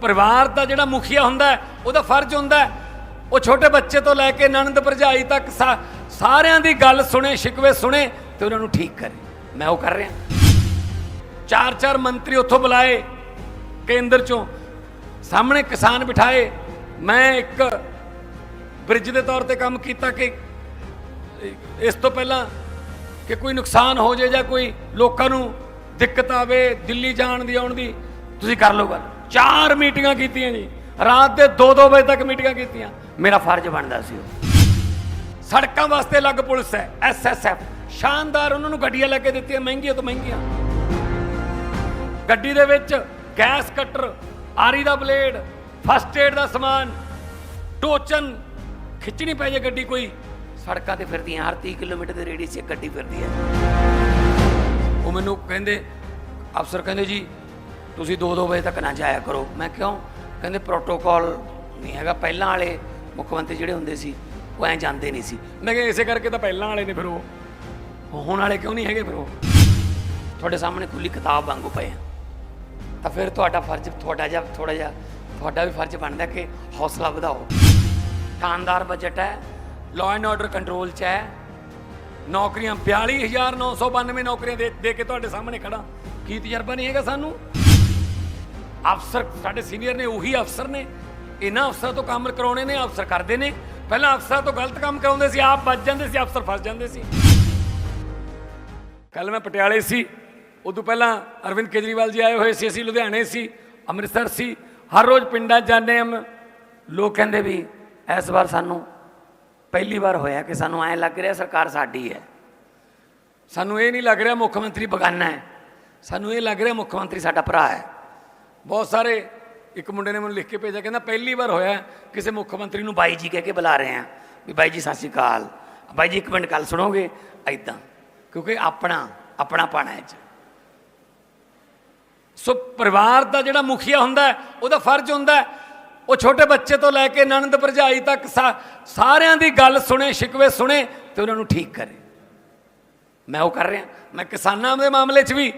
ਪਰਿਵਾਰ ਦਾ ਜਿਹੜਾ ਮੁਖੀਆ ਹੁੰਦਾ ਉਹਦਾ ਫਰਜ਼ ਹੁੰਦਾ ਉਹ ਛੋਟੇ ਬੱਚੇ ਤੋਂ ਲੈ ਕੇ ਨਣਦ ਭਰਜਾਈ ਤੱਕ ਸਾ- ਸਾਰਿਆਂ ਦੀ ਗੱਲ ਸੁਣੇ, ਸ਼ਿਕਵੇ ਸੁਣੇ ਤੇ ਉਹਨਾਂ ਨੂੰ ਠੀਕ ਕਰੇ। ਮੈਂ ਉਹ ਕਰ ਰਿਹਾ। ਚਾਰ ਚਾਰ ਮੰਤਰੀ ਉੱਥੋਂ ਬੁਲਾਏ, ਕੇਂਦਰ ਚੋਂ। ਸਾਹਮਣੇ ਕਿਸਾਨ ਬਿਠਾਏ। ਮੈਂ ਇੱਕ ਬ੍ਰਿਜ ਦੇ ਤੌਰ ਤੇ ਕੰਮ ਕੀਤਾ ਕਿ ਇਸ ਤੋਂ ਪਹਿਲਾਂ ਕਿ ਕੋਈ ਨੁਕਸਾਨ ਹੋ ਜਾਏ ਜਾਂ ਕੋਈ ਲੋਕਾਂ ਨੂੰ ਦਿੱਕਤ ਆਵੇ, ਦਿੱਲੀ ਜਾਣ ਦੀ, ਆਉਣ ਦੀ, ਤੁਸੀਂ ਕਰ ਲਓ ਗੱਲ। ਚਾਰ ਮੀਟਿੰਗਾਂ ਕੀਤੀਆਂ ਜੀ। ਰਾਤ ਦੇ 2-2 ਵਜੇ ਤੱਕ ਮੀਟਿੰਗਾਂ ਕੀਤੀਆਂ। ਮੇਰਾ ਫਰਜ਼ ਬਣਦਾ ਸੀ ਉਹ। ਸੜਕਾਂ ਵਾਸਤੇ ਅਲੱਗ ਪੁਲਿਸ ਹੈ ਐਸਐਸਐਫ ਸ਼ਾਨਦਾਰ ਉਹਨਾਂ ਨੂੰ ਗੱਡੀਆਂ ਲੈ ਕੇ ਦਿੱਤੀਆਂ, ਮਹਿੰਗੀਆਂ ਤੋਂ ਮਹਿੰਗੀਆਂ। ਗੱਡੀ ਦੇ ਵਿੱਚ ਗੈਸ ਕਟਰ, ਆਰੀ ਦਾ ਬਲੇਡ, ਫਸਟ ਏਡ ਦਾ ਸਮਾਨ, ਟੋਚਨ। ਖਿੱਚਣੀ ਪੈ ਜੇ ਗੱਡੀ ਕੋਈ। ਸੜਕਾਂ ਤੇ ਫਿਰਦੀਆਂ ਹਰ 30 ਕਿਲੋਮੀਟਰ ਦੇ ਰੇਡੀਅਸ 'ਚ ਇੱਕ ਗੱਡੀ ਫਿਰਦੀ ਹੈ। ਉਹ ਮੈਨੂੰ ਕਹਿੰਦੇ, ਅਫਸਰ ਕਹਿੰਦੇ ਜੀ ਤੁਸੀਂ 2-2 ਵਜੇ ਤੱਕ ਨਾ ਜਾਇਆ ਕਰੋ। ਮੈਂ ਕਿਉਂ ਕਹਿੰਦੇ ਪ੍ਰੋਟੋਕਾਲ ਨਹੀਂ ਹੈਗਾ। ਪਹਿਲਾਂ ਵਾਲੇ ਮੁੱਖ ਮੰਤਰੀ ਜਿਹੜੇ ਹੁੰਦੇ ਸੀ, ਉਹ ਐਂ ਜਾਂਦੇ ਨਹੀਂ ਸੀ। ਮੈਂ ਕਿਹਾ, ਇਸੇ ਕਰਕੇ ਤਾਂ ਪਹਿਲਾਂ ਵਾਲੇ ਨੇ ਫਿਰ ਉਹ। ਹੁਣ ਵਾਲੇ ਕਿਉਂ ਨਹੀਂ ਹੈਗੇ ਫਿਰ ਉਹ? ਤੁਹਾਡੇ ਸਾਹਮਣੇ ਖੁੱਲੀ ਕਿਤਾਬ ਵਾਂਗੂ ਪਏ ਤਾਂ ਫਿਰ ਤੁਹਾਡਾ ਫਰਜ਼, ਤੁਹਾਡਾ ਜਿਹਾ ਥੋੜਾ ਜਿਹਾ, ਤੁਹਾਡਾ ਵੀ ਫਰਜ਼ ਬਣਦਾ ਕਿ ਹੌਸਲਾ ਵਧਾਓ। ਸ਼ਾਨਦਾਰ ਬਜਟ ਹੈ ਲਾਅ ਐਂਡ ਆਰਡਰ ਕੰਟਰੋਲ 'ਚ ਹੈ। ਨੌਕਰੀਆਂ 42992 ਨੌਕਰੀਆਂ ਦੇ ਦੇ ਕੇ ਤੁਹਾਡੇ ਸਾਹਮਣੇ ਖੜਾ ਕੀ ਤਜਰਬਾ ਨਹੀਂ ਹੈਗਾ ਸਾਨੂੰ? ਅਫਸਰ ਸਾਡੇ ਸੀਨੀਅਰ ਨੇ ਉਹੀ ਅਫਸਰ ਨੇ। ਇਹਨਾਂ ਅਫਸਰਾਂ ਤੋਂ ਕੰਮ ਕਰਾਉਣੇ ਨੇ, ਅਫਸਰ ਕਰਦੇ ਨੇ। ਪਹਿਲਾਂ ਅਫਸਰਾਂ ਤੋਂ ਗਲਤ ਕੰਮ ਕਰਾਉਂਦੇ ਸੀ, ਆਪ ਬਚ ਜਾਂਦੇ ਸੀ, ਅਫਸਰ ਫਸ ਜਾਂਦੇ ਸੀ। ਕੱਲ ਮੈਂ ਪਟਿਆਲੇ ਸੀ। ਉਦੋਂ ਪਹਿਲਾਂ ਅਰਵਿੰਦ ਕੇਜਰੀਵਾਲ ਜੀ ਆਏ ਹੋਏ ਸੀ, ਅਸੀਂ ਲੁਧਿਆਣੇ ਸੀ, ਅੰਮ੍ਰਿਤਸਰ ਸੀ। ਹਰ ਰੋਜ਼ ਪਿੰਡਾਂ 'ਚ ਜਾਂਦੇ ਹਾਂ ਲੋਕ ਕਹਿੰਦੇ ਵੀ ਇਸ ਵਾਰ ਸਾਨੂੰ ਪਹਿਲੀ ਵਾਰ ਹੋਇਆ ਕਿ ਸਾਨੂੰ ਐਂ ਲੱਗ ਰਿਹਾ ਸਰਕਾਰ ਸਾਡੀ ਹੈ। ਸਾਨੂੰ ਇਹ ਨਹੀਂ ਲੱਗ ਰਿਹਾ ਮੁੱਖ ਮੰਤਰੀ ਬਗਾਨਾ ਹੈ। ਸਾਨੂੰ ਇਹ ਲੱਗ ਰਿਹਾ ਮੁੱਖ ਮੰਤਰੀ ਸਾਡਾ ਭਰਾ ਹੈ। ਬਹੁਤ ਸਾਰੇ, ਇੱਕ ਮੁੰਡੇ ਨੇ ਮੈਨੂੰ ਲਿਖ ਕੇ ਭੇਜਿਆ, ਕਹਿੰਦਾ ਪਹਿਲੀ ਵਾਰ ਹੋਇਆ ਕਿਸੇ ਮੁੱਖ ਮੰਤਰੀ ਨੂੰ ਬਾਈ ਜੀ ਕਹਿ ਕੇ ਬੁਲਾ ਰਹੇ ਆ ਵੀ ਬਾਈ ਜੀ ਸਤਿ ਸ਼੍ਰੀ ਅਕਾਲ। ਬਾਈ ਜੀ ਇੱਕ ਮਿੰਟ ਗੱਲ ਸੁਣੋਗੇ? ਐਦਾਂ ਕਿਉਂਕਿ ਆਪਣਾ ਆਪਣਾ ਪਾਣਾ ਹੈ 'ਚ ਸੋ ਪਰਿਵਾਰ ਦਾ ਜਿਹੜਾ ਮੁਖੀਆ ਹੁੰਦਾ ਉਹਦਾ ਫਰਜ਼ ਹੁੰਦਾ ਉਹ ਛੋਟੇ ਬੱਚੇ ਤੋਂ ਲੈ ਕੇ ਨਣਦ ਭਰਜਾਈ ਤੱਕ ਸਾ- ਸਾਰਿਆਂ ਦੀ ਗੱਲ ਸੁਣੇ, ਸ਼ਿਕਵੇ ਸੁਣੇ ਤੇ ਉਹਨਾਂ ਨੂੰ ਠੀਕ ਕਰੇ। ਮੈਂ ਉਹ ਕਰ ਰਿਹਾ, ਮੈਂ ਕਿਸਾਨਾਂ ਦੇ ਮਾਮਲੇ 'ਚ ਵੀ,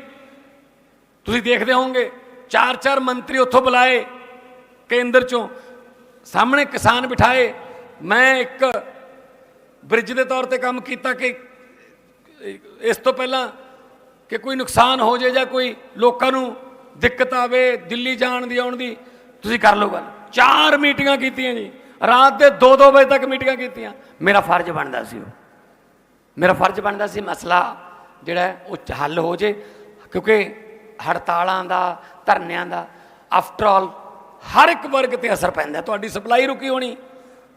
ਤੁਸੀਂ ਦੇਖਦੇ ਹੋਵੋਗੇ ਚਾਰ ਚਾਰ ਮੰਤਰੀ ਉੱਥੋਂ ਬੁਲਾਏ, ਕੇਂਦਰ ਚੋਂ। ਸਾਹਮਣੇ ਕਿਸਾਨ ਬਿਠਾਏ। ਮੈਂ ਇੱਕ ਬ੍ਰਿਜ ਦੇ ਤੌਰ ਤੇ ਕੰਮ ਕੀਤਾ ਕਿ ਇਸ ਤੋਂ ਪਹਿਲਾਂ ਕਿ ਕੋਈ ਨੁਕਸਾਨ ਹੋ ਜਾਏ ਜਾਂ ਕੋਈ ਲੋਕਾਂ ਨੂੰ ਦਿੱਕਤ ਆਵੇ, ਦਿੱਲੀ ਜਾਣ ਦੀ, ਆਉਣ ਦੀ, ਤੁਸੀਂ ਕਰ ਲਓ ਗੱਲ। ਚਾਰ ਮੀਟਿੰਗਾਂ ਕੀਤੀਆਂ ਜੀ। ਰਾਤ ਦੇ 2-2 ਵਜੇ ਤੱਕ ਮੀਟਿੰਗਾਂ ਕੀਤੀਆਂ। ਮੇਰਾ ਫਰਜ਼ ਬਣਦਾ ਸੀ ਉਹ। ਮੇਰਾ ਫਰਜ਼ ਬਣਦਾ ਸੀ ਮਸਲਾ ਜਿਹੜਾ ਉਹ ਹੱਲ ਹੋ ਜੇ ਕਿਉਂਕਿ ਹੜਤਾਲਾਂ ਦਾ, ਧਰਨਿਆਂ ਦਾ। ਆਫਟਰ ਆਲ ਹਰ ਇੱਕ ਵਰਗ ਤੇ ਅਸਰ ਪੈਂਦਾ ਤੁਹਾਡੀ ਸਪਲਾਈ ਰੁਕੀ ਹੋਣੀ,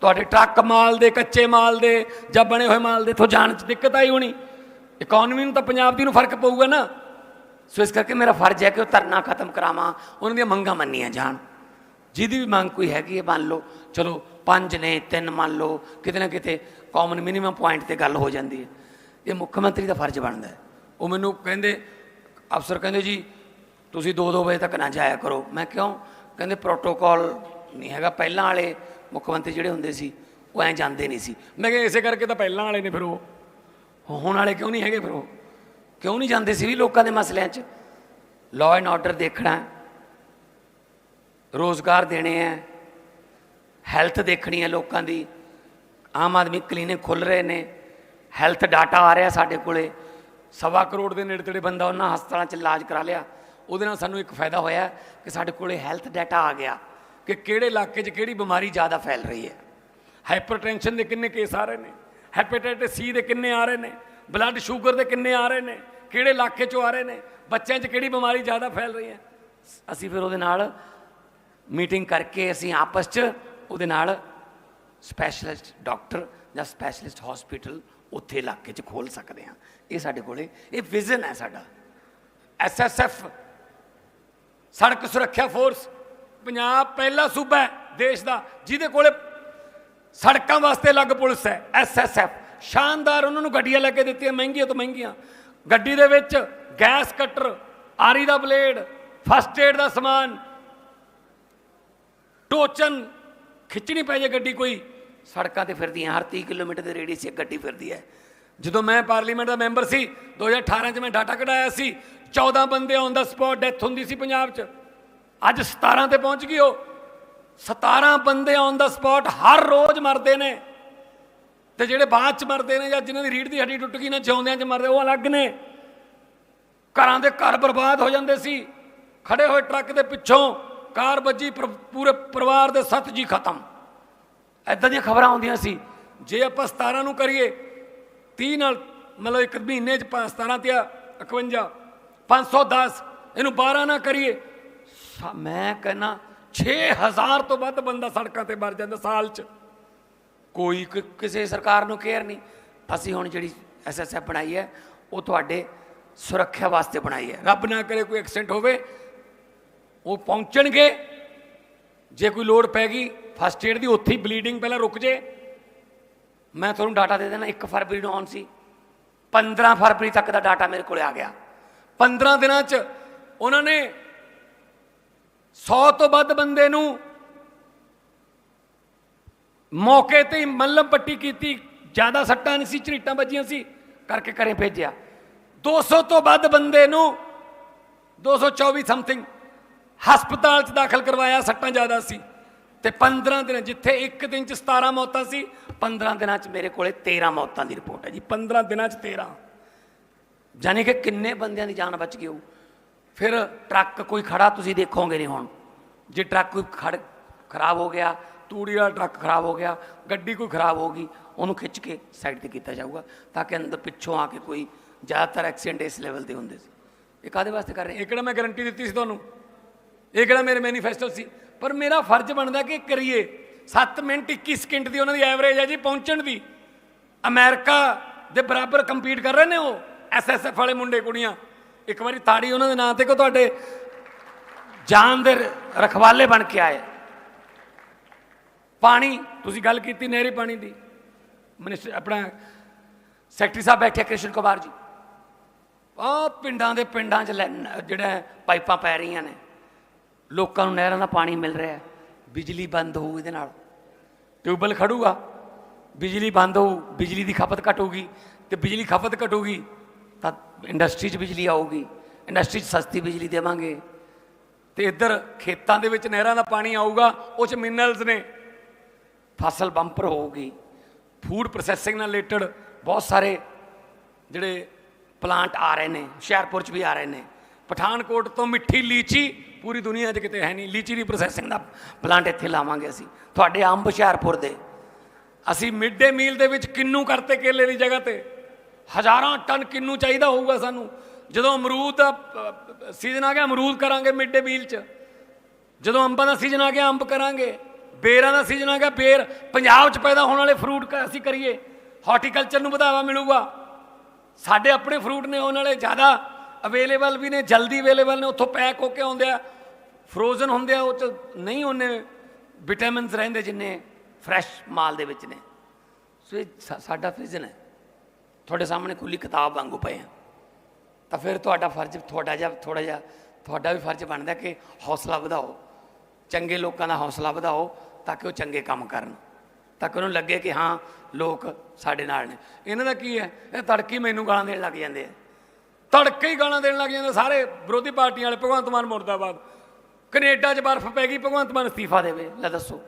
ਤੁਹਾਡੇ ਟਰੱਕ ਮਾਲ ਦੇ, ਕੱਚੇ ਮਾਲ ਦੇ ਜਾਂ ਬਣੇ ਹੋਏ ਮਾਲ ਦੇ, ਇੱਥੋਂ ਜਾਣ 'ਚ ਦਿੱਕਤ ਆਈ ਹੋਣੀ। ਇਕਨੋਮੀ ਨੂੰ ਤਾਂ ਪੰਜਾਬ ਦੀ ਨੂੰ ਫ਼ਰਕ ਪਊਗਾ ਨਾ। ਸੋ ਇਸ ਕਰਕੇ ਮੇਰਾ ਫਰਜ਼ ਹੈ ਕਿ ਉਹ ਧਰਨਾ ਖਤਮ ਕਰਾਵਾਂ, ਉਹਨਾਂ ਦੀਆਂ ਮੰਗਾਂ ਮੰਨੀਆਂ ਜਾਣ। ਜਿਹਦੀ ਵੀ ਮੰਗ ਕੋਈ ਹੈਗੀ ਹੈ, ਮੰਨ ਲਓ, ਚਲੋ, ਪੰਜ ਨੇ, ਤਿੰਨ ਮੰਨ ਲਓ, ਕਿਤੇ ਨਾ ਕਿਤੇ ਕਾਮਨ ਮਿਨੀਮਮ ਪੁਆਇੰਟ ਤੇ ਗੱਲ ਹੋ ਜਾਂਦੀ ਹੈ। ਇਹ ਮੁੱਖ ਮੰਤਰੀ ਦਾ ਫਰਜ਼ ਬਣਦਾ ਹੈ। ਉਹ ਮੈਨੂੰ ਕਹਿੰਦੇ ਅਫਸਰ ਕਹਿੰਦੇ ਜੀ, ਤੁਸੀਂ 2-2 ਵਜੇ ਤੱਕ ਨਾ ਜਾਇਆ ਕਰੋ। ਮੈਂ ਕਿਉਂ ਕਹਿੰਦੇ ਪ੍ਰੋਟੋਕਾਲ ਨਹੀਂ ਹੈਗਾ, ਪਹਿਲਾਂ ਵਾਲੇ ਮੁੱਖ ਮੰਤਰੀ ਜਿਹੜੇ ਹੁੰਦੇ ਸੀ, ਉਹ ਐਂ ਜਾਂਦੇ ਨਹੀਂ ਸੀ। ਮੈਂ ਕਿਹਾ, ਇਸੇ ਕਰਕੇ ਤਾਂ ਪਹਿਲਾਂ ਵਾਲੇ ਨੇ ਫਿਰ ਉਹ। ਹੁਣ ਵਾਲੇ ਕਿਉਂ ਨਹੀਂ ਹੈਗੇ ਫਿਰ ਉਹ? ਕਿਉਂ ਨਹੀਂ ਜਾਂਦੇ ਸੀ ਵੀ ਲੋਕਾਂ ਦੇ ਮਸਲਿਆਂ 'ਚ? ਲਾਅ ਐਂਡ ਆਰਡਰ ਦੇਖਣਾ ਹੈ। ਰੋਜ਼ਗਾਰ ਦੇਣੇ ਹੈ। ਹੈਲਥ ਦੇਖਣੀ ਹੈ ਲੋਕਾਂ ਦੀ। ਆਮ ਆਦਮੀ ਕਲੀਨਿਕ ਖੁੱਲ ਰਹੇ ਨੇ। ਹੈਲਥ ਡਾਟਾ ਆ ਰਿਹਾ ਸਾਡੇ ਕੋਲੇ। ਸਵਾ ਕਰੋੜ ਦੇ ਨੇੜੇ ਤੇੜੇ ਬੰਦਾ ਉਹਨਾਂ ਹਸਪਤਾਲਾਂ 'ਚ ਇਲਾਜ ਕਰਾ ਲਿਆ। ਉਹਦੇ ਨਾਲ ਸਾਨੂੰ ਇੱਕ ਫਾਇਦਾ ਹੋਇਆ ਕਿ ਸਾਡੇ ਕੋਲੇ ਹੈਲਥ ਡਾਟਾ ਆ ਗਿਆ ਕਿ ਕਿਹੜੇ ਇਲਾਕੇ 'ਚ ਕਿਹੜੀ ਬਿਮਾਰੀ ਜ਼ਿਆਦਾ ਫੈਲ ਰਹੀ ਹੈ। ਹਾਈਪਰਟੈਂਸ਼ਨ ਦੇ ਕਿੰਨੇ ਕੇਸ ਆ ਰਹੇ ਨੇ ਹੈਪੇਟਾਈਟਿਸ ਸੀ ਦੇ ਕਿੰਨੇ ਆ ਰਹੇ ਨੇ ਬਲੱਡ ਸ਼ੂਗਰ ਦੇ ਕਿੰਨੇ ਆ ਰਹੇ ਨੇ, ਕਿਹੜੇ ਇਲਾਕੇ 'ਚੋਂ ਆ ਰਹੇ ਨੇ, ਬੱਚਿਆਂ 'ਚ ਕਿਹੜੀ ਬਿਮਾਰੀ ਜ਼ਿਆਦਾ ਫੈਲ ਰਹੀ ਹੈ। ਅਸੀਂ ਫਿਰ ਉਹਦੇ ਨਾਲ ਮੀਟਿੰਗ ਕਰਕੇ ਅਸੀਂ ਆਪਸ 'ਚ ਉਹਦੇ ਨਾਲ ਸਪੈਸ਼ਲਿਸਟ ਡਾਕਟਰ ਜਾਂ ਸਪੈਸ਼ਲਿਸਟ ਹਸਪੀਟਲ ਉੱਥੇ ਇਲਾਕੇ 'ਚ ਖੋਲ ਸਕਦੇ ਹਾਂ। ਇਹ ਸਾਡੇ ਕੋਲੇ, ਇਹ ਵਿਜ਼ਨ ਹੈ ਸਾਡਾ। ਐਸਐਸਐਫ ਸੜਕ ਸੁਰੱਖਿਆ ਫੋਰਸ ਪੰਜਾਬ ਪਹਿਲਾ ਸੂਬਾ ਹੈ ਦੇਸ਼ ਦਾ, ਜਿਹਦੇ ਕੋਲੇ ਸੜਕਾਂ ਵਾਸਤੇ ਅਲੱਗ ਪੁਲਿਸ ਹੈ ਐਸਐਸਐਫ ਸ਼ਾਨਦਾਰ ਉਹਨਾਂ ਨੂੰ ਗੱਡੀਆਂ ਲੈ ਕੇ ਦਿੱਤੀਆਂ, ਮਹਿੰਗੀਆਂ ਤੋਂ ਮਹਿੰਗੀਆਂ। ਗੱਡੀ ਦੇ ਵਿੱਚ ਗੈਸ ਕਟਰ, ਆਰੀ ਦਾ ਬਲੇਡ ਫਸਟ ਏਡ ਦਾ ਸਮਾਨ, ਟੋਚਨ, ਖਿੱਚਣੀ ਪੈ ਜੇ ਗੱਡੀ ਕੋਈ। ਸੜਕਾਂ ਤੇ ਫਿਰਦੀਆਂ ਹਰ 30 ਕਿਲੋਮੀਟਰ ਦੇ ਰੇਡੀਅਸ 'ਚ ਇੱਕ ਗੱਡੀ ਫਿਰਦੀ ਹੈ। ਜਦੋਂ ਮੈਂ ਪਾਰਲੀਮੈਂਟ ਦਾ ਮੈਂਬਰ ਸੀ 2018 'ਚ ਮੈਂ ਡਾਟਾ ਕਢਾਇਆ ਸੀ 14 ਬੰਦੇ ਔਨ ਦਾ ਸਪੌਟ ਡੈਥ ਹੁੰਦੀ ਸੀ ਪੰਜਾਬ 'ਚ। ਅੱਜ 17 ਤੇ ਪਹੁੰਚ ਗਈ ਉਹ। 17 ਬੰਦੇ ਔਨ ਦਾ ਸਪੌਟ ਹਰ ਰੋਜ਼ ਮਰਦੇ ਨੇ। ਤੇ ਜਿਹੜੇ ਬਾਅਦ ਚ ਮਰਦੇ ਨੇ ਜਾਂ ਜਿਨ੍ਹਾਂ ਦੀ ਰੀੜ ਦੀ ਹੱਡੀ ਟੁੱਟ ਗਈ ਨਾ, ਜਿਉਂਦਿਆਂ ਚ ਮਰਦੇ, ਉਹ ਅਲੱਗ ਨੇ। ਘਰਾਂ ਦੇ ਘਰ ਬਰਬਾਦ ਹੋ ਜਾਂਦੇ ਸੀ। ਖੜੇ ਹੋਏ ਟਰੱਕ ਦੇ ਪਿੱਛੋਂ ਕਾਰ ਵੱਜੀ ਪੂਰੇ ਪਰਿਵਾਰ ਦੇ ਸੱਤ ਜੀ ਖਤਮ। ਐਦਾਂ ਦੀਆਂ ਖਬਰਾਂ ਆਉਂਦੀਆਂ ਸੀ। ਜੇ ਆਪਾਂ 17 ਨੂੰ ਕਰੀਏ 30 ਨਾਲ ਮਤਲਬ ਇੱਕ ਮਹੀਨੇ ਚ ਪੰਜ- 17 ਤੇ 51 510 ਇਹਨੂੰ 12 ਨਾ ਕਰੀਏ। ਮੈਂ ਕਹਿੰਨਾ 6000 ਤੋਂ ਵੱਧ ਬੰਦਾ ਸੜਕਾਂ ਤੇ ਮਰ ਜਾਂਦਾ ਸਾਲ ਚ। ਕੋਈ ਕਿਸੇ ਸਰਕਾਰ ਨੂੰ ਕੇਅਰ ਨਹੀਂ। ਅਸੀਂ ਹੁਣ ਜਿਹੜੀ ਐਸਐਸਐਫ ਬਣਾਈ ਹੈ ਉਹ ਤੁਹਾਡੇ ਸੁਰੱਖਿਆ ਵਾਸਤੇ ਬਣਾਈ ਹੈ। ਰੱਬ ਨਾ ਕਰੇ ਕੋਈ ਐਕਸੀਡੈਂਟ ਹੋਵੇ ਉਹ ਪਹੁੰਚਣਗੇ। ਜੇ ਕੋਈ ਲੋੜ ਪੈ ਗਈ ਫਸਟ ਏਡ ਦੀ ਉੱਥੇ ਹੀ ਬਲੀਡਿੰਗ ਪਹਿਲਾਂ ਰੁਕ ਜੇ। ਮੈਂ ਤੁਹਾਨੂੰ ਡਾਟਾ ਦੇ ਦੇਣਾ 1 ਫਰਵਰੀ ਨੂੰ ਆਨ ਸੀ। 15 ਫਰਵਰੀ ਤੱਕ ਦਾ ਡਾਟਾ ਮੇਰੇ ਕੋਲ ਆ ਗਿਆ। 15 ਦਿਨਾਂ 'ਚ ਉਹਨਾਂ ਨੇ 100 ਤੋਂ ਵੱਧ ਬੰਦੇ ਨੂੰ ਮੌਕੇ ਤੇ ਹੀ ਮੱਲਮ ਪੱਟੀ ਕੀਤੀ। ਜ਼ਿਆਦਾ ਸੱਟਾਂ ਨਹੀਂ ਸੀ, ਝਰੀਟਾਂ ਵੱਜੀਆਂ ਸੀ, ਕਰਕੇ ਘਰੇ ਭੇਜਿਆ। 200 ਤੋਂ ਵੱਧ ਬੰਦੇ ਨੂੰ 224 ਸਮਥਿੰਗ ਹਸਪਤਾਲ 'ਚ ਦਾਖਲ ਕਰਵਾਇਆ, ਸੱਟਾਂ ਜ਼ਿਆਦਾ ਸੀ। ਤੇ 15 ਦਿਨ, ਜਿੱਥੇ ਇੱਕ ਦਿਨ 'ਚ 17 ਮੌਤਾਂ ਸੀ 15 ਦਿਨਾਂ 'ਚ ਮੇਰੇ ਕੋਲੇ 13 ਮੌਤਾਂ ਦੀ ਰਿਪੋਰਟ ਹੈ ਜੀ 15 ਦਿਨਾਂ 'ਚ 13 ਜਾਨੀ ਕਿ ਕਿੰਨੇ ਬੰਦਿਆਂ ਦੀ ਜਾਨ ਬਚ ਗਈ ਉਹ ਫਿਰ ਟਰੱਕ ਕੋਈ ਖੜਾ, ਤੁਸੀਂ ਦੇਖੋਗੇ ਨਹੀਂ ਹੁਣ। ਜੇ ਟਰੱਕ ਕੋਈ ਖੜ, ਖਰਾਬ ਹੋ ਗਿਆ, ਤੂੜੀ ਵਾਲਾ ਟਰੱਕ ਖਰਾਬ ਹੋ ਗਿਆ, ਗੱਡੀ ਕੋਈ ਖਰਾਬ ਹੋ ਗਈ, ਉਹਨੂੰ ਖਿੱਚ ਕੇ ਸਾਈਡ ਤੇ ਕੀਤਾ ਜਾਊਗਾ, ਤਾਂ ਕਿ ਅੰਦਰ ਪਿੱਛੋਂ ਆ ਕੇ ਕੋਈ ਜ਼ਿਆਦਾਤਰ ਐਕਸੀਡੈਂਟ ਇਸ ਲੈਵਲ ਤੇ ਹੁੰਦੇ ਸੀ। ਇਹ ਕਾਦੇ ਵਾਸਤੇ ਕਰ ਰਹੇ? ਇਹ ਕਿਹੜਾ ਮੈਂ ਗਾਰੰਟੀ ਦਿੱਤੀ ਸੀ ਤੁਹਾਨੂੰ? ਇਹ ਕਿਹੜਾ ਮੇਰੇ ਮੈਨੀਫੈਸਟੋ ਸੀ? ਪਰ ਮੇਰਾ ਫਰਜ਼ ਬਣਦਾ ਕਿ ਕਰੀਏ। 7 ਮਿੰਟ 21 ਸਕਿੰਟ ਦੀ ਉਹਨਾਂ ਦੀ ਐਵਰੇਜ ਹੈ ਜੀ ਪਹੁੰਚਣ ਦੀ। ਅਮਰੀਕਾ ਦੇ ਬਰਾਬਰ ਕੰਪੀਟ ਕਰ ਰਹੇ ਨੇ ਉਹ ਐਸਐਸਐਫ ਵਾਲੇ ਮੁੰਡੇ ਕੁੜੀਆਂ। ਇੱਕ ਵਾਰੀ ਤਾੜੀ ਉਹਨਾਂ ਦੇ ਨਾਂ ਤੇ ਕੋ ਤੁਹਾਡੇ ਜਾਨ ਦੇ ਰਖਵਾਲੇ ਬਣ ਕੇ ਆਏ। ਪਾਣੀ, ਤੁਸੀਂ ਗੱਲ ਕੀਤੀ ਨਹਿਰੀ ਪਾਣੀ ਦੀ। ਮਿਨਿਸਟਰ, ਆਪਣਾ ਸੈਕਟਰੀ ਸਾਹਿਬ ਬੈਠੇ ਕ੍ਰਿਸ਼ਨ ਕੁਮਾਰ ਜੀ। ਆ ਪਿੰਡਾਂ ਦੇ ਪਿੰਡਾਂ 'ਚ ਲੈ- ਜਿਹੜਾ ਪਾਈਪਾਂ ਪੈ ਰਹੀਆਂ ਨੇ। ਲੋਕਾਂ ਨੂੰ ਨਹਿਰਾਂ ਦਾ ਪਾਣੀ ਮਿਲ ਰਿਹਾ ਬਿਜਲੀ ਬੰਦ ਹੋਊ ਇਹਦੇ ਨਾਲ। ਟਿਊਬਵੈੱਲ ਖੜੂਗਾ। ਬਿਜਲੀ ਬੰਦ ਹੋਊ, ਬਿਜਲੀ ਦੀ ਖਪਤ ਘਟੂਗੀ। ਤੇ ਬਿਜਲੀ ਖਪਤ ਘਟੂਗੀ ਤਾਂ ਇੰਡਸਟਰੀ 'ਚ ਬਿਜਲੀ ਆਊਗੀ। ਇੰਡਸਟਰੀ 'ਚ ਸਸਤੀ ਬਿਜਲੀ ਦੇਵਾਂਗੇ। ਤੇ ਇੱਧਰ ਖੇਤਾਂ ਦੇ ਵਿੱਚ ਨਹਿਰਾਂ ਦਾ ਪਾਣੀ ਆਊਗਾ, ਉਹ 'ਚ ਮਿਨਰਲਸ ਨੇ। ਫਸਲ ਬੰਪਰ ਹੋਊਗੀ। ਫੂਡ ਪ੍ਰੋਸੈਸਿੰਗ ਨਾਲ ਰਿਲੇਟਡ ਬਹੁਤ ਸਾਰੇ ਜਿਹੜੇ ਪਲਾਂਟ ਆ ਰਹੇ ਨੇ, ਹੁਸ਼ਿਆਰਪੁਰ 'ਚ ਵੀ ਆ ਰਹੇ ਨੇ। ਪਠਾਨਕੋਟ ਤੋਂ ਮਿੱਠੀ ਲੀਚੀ ਪੂਰੀ ਦੁਨੀਆ 'ਚ ਕਿਤੇ ਹੈ ਨਹੀਂ, ਲੀਚੀ ਦੀ ਪ੍ਰੋਸੈਸਿੰਗ ਦਾ ਪਲਾਂਟ ਇੱਥੇ ਲਾਵਾਂਗੇ ਅਸੀਂ। ਤੁਹਾਡੇ ਅੰਬ ਹੁਸ਼ਿਆਰਪੁਰ ਦੇ। ਅਸੀਂ ਮਿਡ ਡੇ ਮੀਲ ਦੇ ਵਿੱਚ ਕਿੰਨੂ ਕਰਤੇ ਕੇਲੇ ਦੀ ਜਗ੍ਹਾ ਤੇ? ਹਜ਼ਾਰਾਂ ਟਨ ਕਿੰਨੂ ਚਾਹੀਦਾ ਹੋਊਗਾ ਸਾਨੂੰ। ਜਦੋਂ ਅਮਰੂਦ ਦਾ ਸੀਜ਼ਨ ਆ ਗਿਆ, ਅਮਰੂਦ ਕਰਾਂਗੇ ਮਿਡ ਡੇ ਮੀਲ 'ਚ। ਜਦੋਂ ਅੰਬਾਂ ਦਾ ਸੀਜ਼ਨ ਆ ਗਿਆ, ਅੰਬ ਕਰਾਂਗੇ। ਬੇਰਾਂ ਦਾ ਸੀਜ਼ਨ ਆ ਗਿਆ ਬੇਰ ਪੰਜਾਬ 'ਚ ਪੈਦਾ ਹੋਣ ਵਾਲੇ ਫਰੂਟ ਅਸੀਂ ਕਰੀਏ। ਹਾਰਟੀਕਲਚਰ ਨੂੰ ਵਧਾਵਾ ਮਿਲੂਗਾ। ਸਾਡੇ ਆਪਣੇ ਫਰੂਟ ਨੇ, ਉਹਨਾਂ ਵਾਲੇ ਜ਼ਿਆਦਾ ਅਵੇਲੇਬਲ ਵੀ ਨੇ, ਜਲਦੀ ਅਵੇਲੇਬਲ ਨੇ, ਉੱਥੋਂ ਪੈਕ ਹੋ ਕੇ ਆਉਂਦੇ ਆ। ਫਰੋਜ਼ਨ ਹੁੰਦੇ ਆ, ਉਹ ਚ ਨਹੀਂ ਉਹਨੇ ਵਿਟਾਮਿਨਸ ਰਹਿੰਦੇ ਜਿੰਨੇ ਫਰੈਸ਼ ਮਾਲ ਦੇ ਵਿੱਚ ਨੇ। ਸੋ ਇਹ ਸਾਡਾ ਵਿਜ਼ਨ ਹੈ। ਤੁਹਾਡੇ ਸਾਹਮਣੇ ਖੁੱਲੀ ਕਿਤਾਬ ਵਾਂਗੂ ਪਏ ਆ। ਤਾਂ ਫਿਰ ਤੁਹਾਡਾ ਫਰਜ਼, ਤੁਹਾਡਾ ਜਿਹਾ ਥੋੜਾ ਜਿਹਾ, ਤੁਹਾਡਾ ਵੀ ਫਰਜ਼ ਬਣਦਾ ਕਿ ਹੌਸਲਾ ਵਧਾਓ। ਚੰਗੇ ਲੋਕਾਂ ਦਾ ਹੌਸਲਾ ਵਧਾਓ ਤਾਂ ਕਿ ਉਹ ਚੰਗੇ ਕੰਮ ਕਰਨ। ਤਾਂ ਕਿ ਉਹਨੂੰ ਲੱਗੇ ਕਿ ਹਾਂ, ਲੋਕ ਸਾਡੇ ਨਾਲ ਨੇ। ਇਹਨਾਂ ਦਾ ਕੀ ਹੈ? ਇਹ ਤੜਕੀ ਮੈਨੂੰ ਗਾਲਾਂ ਦੇਣ ਲੱਗ ਜਾਂਦੇ ਆ। ਤੜਕੇ ਹੀ ਗਾਲਾਂ ਦੇਣ ਲੱਗ ਜਾਂਦੇ ਸਾਰੇ ਵਿਰੋਧੀ ਪਾਰਟੀਆਂ ਵਾਲੇ, ਭਗਵੰਤ ਮਾਨ ਮੁਰਦਾਬਾਦ। ਕੈਨੇਡਾ 'ਚ ਬਰਫ਼ ਪੈ ਗਈ, ਭਗਵੰਤ ਮਾਨ ਅਸਤੀਫਾ ਦੇਵੇ, ਲੈ ਦੱਸੋ।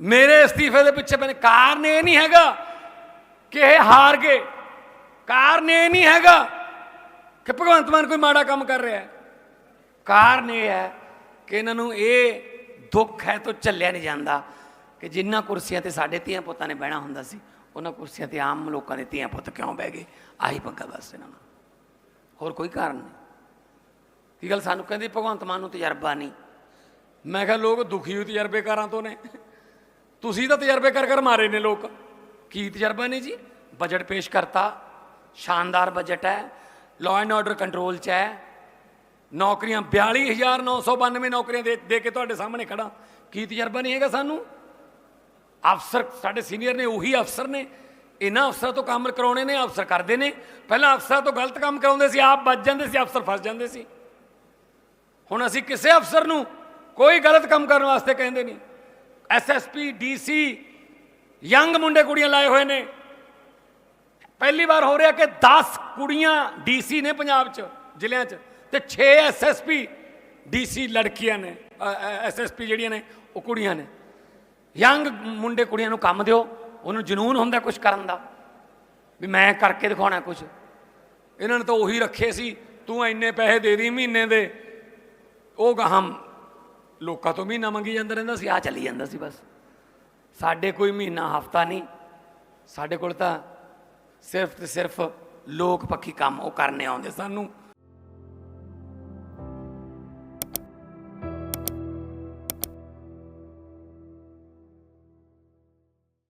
ਮੇਰੇ ਅਸਤੀਫੇ ਦੇ ਪਿੱਛੇ ਮੈਨੇ ਕਾਰਨ ਇਹ ਨਹੀਂ ਹੈਗਾ ਕਿ ਇਹ ਹਾਰ ਗਏ। ਕਾਰਨ ਇਹ ਨਹੀਂ ਹੈਗਾ ਕਿ ਭਗਵੰਤ ਮਾਨ ਕੋਈ ਮਾੜਾ ਕੰਮ ਕਰ ਰਿਹਾ ਹੈ। ਕਾਰਨ ਇਹ ਹੈ ਕਿ ਇਹਨਾਂ ਨੂੰ ਇਹ ਦੁੱਖ ਹੈ ਤੋਂ ਚੱਲਿਆ ਨਹੀਂ ਜਾਂਦਾ ਕਿ ਜਿੰਨਾ ਕੁਰਸੀਆਂ ਤੇ ਸਾਡੇ ਧੀਆਂ ਪੁੱਤਾਂ ਨੇ ਬਹਿਣਾ ਹੁੰਦਾ ਸੀ, ਉਹਨਾਂ ਕੁਰਸੀਆਂ ਤੇ ਆਮ ਲੋਕਾਂ ਦੇ ਧੀਆਂ ਪੁੱਤ ਕਿਉਂ ਬਹਿ ਗਏ? ਆਹੀ ਪੰਗਾ ਬਸ ਇਹਨਾਂ ਨੂੰ। ਹੋਰ ਕੋਈ ਕਾਰਨ ਨਹੀਂ। ਕੀ ਗੱਲ ਸਾਨੂੰ ਕਹਿੰਦੇ ਭਗਵੰਤ ਮਾਨ ਨੂੰ ਤਜਰਬਾ ਨਹੀਂ? ਮੈਂ ਕਿਹਾ, ਲੋਕ ਦੁਖੀ ਹੋ ਤਜਰਬੇਕਾਰਾਂ ਤੋਂ ਨੇ। ਤੁਸੀਂ ਤਾਂ ਤਜਰਬੇ ਕਰ ਕਰ ਮਾਰੇ ਨੇ ਲੋਕ। ਕੀ ਤਜਰਬਾ ਨਹੀਂ ਜੀ? ਬਜਟ ਪੇਸ਼ ਕਰਤਾ। ਸ਼ਾਨਦਾਰ ਬਜਟ ਹੈ। ਲਾਅ ਐਂਡ ਆਰਡਰ ਕੰਟਰੋਲ 'ਚ ਹੈ। ਨੌਕਰੀਆਂ 42992 ਨੌਕਰੀਆਂ ਦੇ ਦੇ ਕੇ ਤੁਹਾਡੇ ਸਾਹਮਣੇ ਖੜਾ ਕੀ ਤਜਰਬਾ ਨਹੀਂ ਹੈਗਾ ਸਾਨੂੰ? ਅਫਸਰ ਸਾਡੇ ਸੀਨੀਅਰ ਨੇ, ਉਹੀ ਅਫਸਰ ਨੇ। ਇਹਨਾਂ ਅਫਸਰਾਂ ਤੋਂ ਕੰਮ ਕਰਾਉਣੇ ਨੇ, ਅਫਸਰ ਕਰਦੇ ਨੇ। ਪਹਿਲਾਂ ਅਫਸਰਾਂ ਤੋਂ ਗਲਤ ਕੰਮ ਕਰਾਉਂਦੇ ਸੀ, ਆਪ ਬਚ ਜਾਂਦੇ ਸੀ, ਅਫਸਰ ਫਸ ਜਾਂਦੇ ਸੀ। ਹੁਣ ਅਸੀਂ ਕਿਸੇ ਅਫਸਰ ਨੂੰ ਕੋਈ ਗਲਤ ਕੰਮ ਕਰਨ ਵਾਸਤੇ ਕਹਿੰਦੇ ਨਹੀਂ। ਐਸਐਸਪੀ ਡੀਸੀ ਯੰਗ ਮੁੰਡੇ ਕੁੜੀਆਂ ਲਾਏ ਹੋਏ ਨੇ। ਪਹਿਲੀ ਵਾਰ ਹੋ ਰਿਹਾ ਕਿ 10 ਕੁੜੀਆਂ ਡੀਸੀ ਨੇ ਪੰਜਾਬ 'ਚ, ਜ਼ਿਲ੍ਹਿਆਂ 'ਚ, ਤੇ 6 ਐਸਐਸਪੀ ਡੀਸੀ ਲੜਕੀਆਂ ਨੇ ਐਸਐਸਪੀ ਜਿਹੜੀਆਂ ਨੇ, ਉਹ ਕੁੜੀਆਂ ਨੇ। ਯੰਗ ਮੁੰਡੇ ਕੁੜੀਆਂ ਨੂੰ ਕੰਮ ਦਿਓ, ਉਹਨੂੰ ਜਨੂਨ ਹੁੰਦਾ ਕੁਝ ਕਰਨ ਦਾ। ਵੀ ਮੈਂ ਕਰਕੇ ਦਿਖਾਉਣਾ ਕੁਝ ਇਹਨਾਂ ਨੇ ਤਾਂ ਉਹੀ ਰੱਖੇ ਸੀ, ਤੂੰ ਇੰਨੇ ਪੈਸੇ ਦੇ ਦੀ ਮਹੀਨੇ ਦੇ ਉਹ ਗਾਹਮ ਲੋਕਾਂ ਤੋਂ ਮਹੀਨਾ ਮੰਗੀ ਜਾਂਦਾ ਰਹਿੰਦਾ ਸੀ ਆ ਚੱਲੀ ਜਾਂਦਾ ਸੀ ਬਸ। ਸਾਡੇ ਕੋਈ ਮਹੀਨਾ, ਹਫਤਾ ਨਹੀਂ। ਸਾਡੇ ਕੋਲ ਤਾਂ ਸਿਰਫ ਤੇ ਸਿਰਫ ਲੋਕ ਪੱਖੀ ਕੰਮ ਉਹ ਕਰਨੇ ਆਉਂਦੇ ਸਾਨੂੰ।